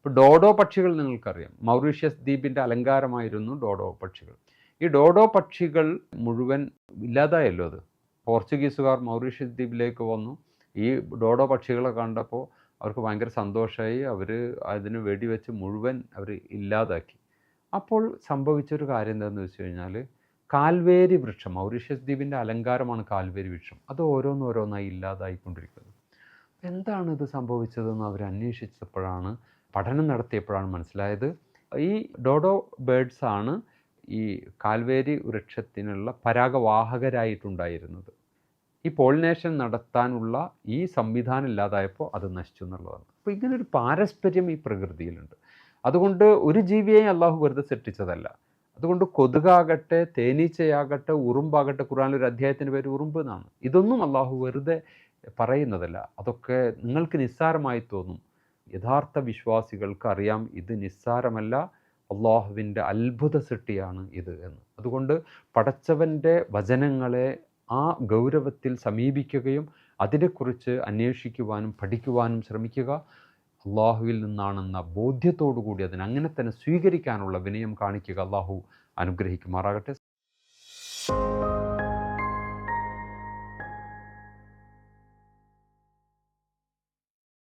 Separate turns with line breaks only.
ഇപ്പോൾ ഡോഡോ പക്ഷികൾ നിങ്ങൾക്കറിയാം. മൗറീഷ്യസ് ദ്വീപിന്റെ അലങ്കാരമായിരുന്നു ഡോഡോ പക്ഷികൾ. ഈ ഡോഡോ പക്ഷികൾ മുഴുവൻ ഇല്ലാതായല്ലോ അത്. പോർച്ചുഗീസുകാർ മൗറീഷ്യസ് ദ്വീപിലേക്ക് വന്നു. ഈ ഡോഡോ പക്ഷികളെ കണ്ടപ്പോൾ അവർക്ക് ഭയങ്കര സന്തോഷമായി അവർ അതിന് വെടിവെച്ച് മുഴുവൻ അവർ ഇല്ലാതാക്കി. അപ്പോൾ സംഭവിച്ചൊരു കാര്യം എന്താണെന്ന് വെച്ച് കഴിഞ്ഞാൽ കാൽവേരി വൃക്ഷം മൗറീഷ്യസ് ദ്വീപിന്റെ അലങ്കാരമാണ് കാൽവേരി വൃക്ഷം. അത് ഓരോന്നോരോന്നായി ഇല്ലാതായിക്കൊണ്ടിരിക്കുന്നത് എന്താണ് ഇത് സംഭവിച്ചതെന്ന് അവർ അന്വേഷിച്ചപ്പോഴാണ് പഠനം നടത്തിയപ്പോഴാണ് മനസ്സിലായത്. ഈ ഡോഡോ ബേഡ്സ് ആണ് ഈ കാൽവേരി വൃക്ഷത്തിനുള്ള പരാഗവാഹകരായിട്ടുണ്ടായിരുന്നത്. ഈ പോളിനേഷൻ നടത്താനുള്ള ഈ സംവിധാനം ഇല്ലാതായപ്പോൾ അത് നശിച്ചു എന്നുള്ളതാണ്. അപ്പോൾ ഇങ്ങനൊരു പാരസ്പര്യം ഈ പ്രകൃതിയിലുണ്ട്. അതുകൊണ്ട് ഒരു ജീവിയെയും അള്ളാഹു വെറുതെ സൃഷ്ടിച്ചതല്ല. അതുകൊണ്ട് കൊതുകാകട്ടെ തേനീച്ചയാകട്ടെ ഉറുമ്പാകട്ടെ ഖുറാനിൽ ഒരു അധ്യായത്തിന്റെ പേര് ഉറുമ്പ് എന്നാണ്. ഇതൊന്നും അള്ളാഹു വെറുതെ പറയുന്നതല്ല. അതൊക്കെ നിങ്ങൾക്ക് നിസ്സാരമായി തോന്നും. യഥാർത്ഥ വിശ്വാസികൾക്ക് അറിയാം ഇത് നിസ്സാരമല്ല അള്ളാഹുവിന്റെ അത്ഭുത സൃഷ്ടിയാണ് ഇത് എന്ന്. അതുകൊണ്ട് പടച്ചവന്റെ വചനങ്ങളെ ആ ഗൗരവത്തിൽ സമീപിക്കുകയും അതിനെക്കുറിച്ച് അന്വേഷിക്കുവാനും പഠിക്കുവാനും ശ്രമിക്കുക. അള്ളാഹുവിൽ നിന്നാണെന്ന ബോധ്യത്തോടു കൂടി അതിനെ അങ്ങനെ തന്നെ സ്വീകരിക്കാനുള്ള വിനയം കാണിക്കുക. അള്ളാഹു അനുഗ്രഹിക്കുമാറാകട്ടെ.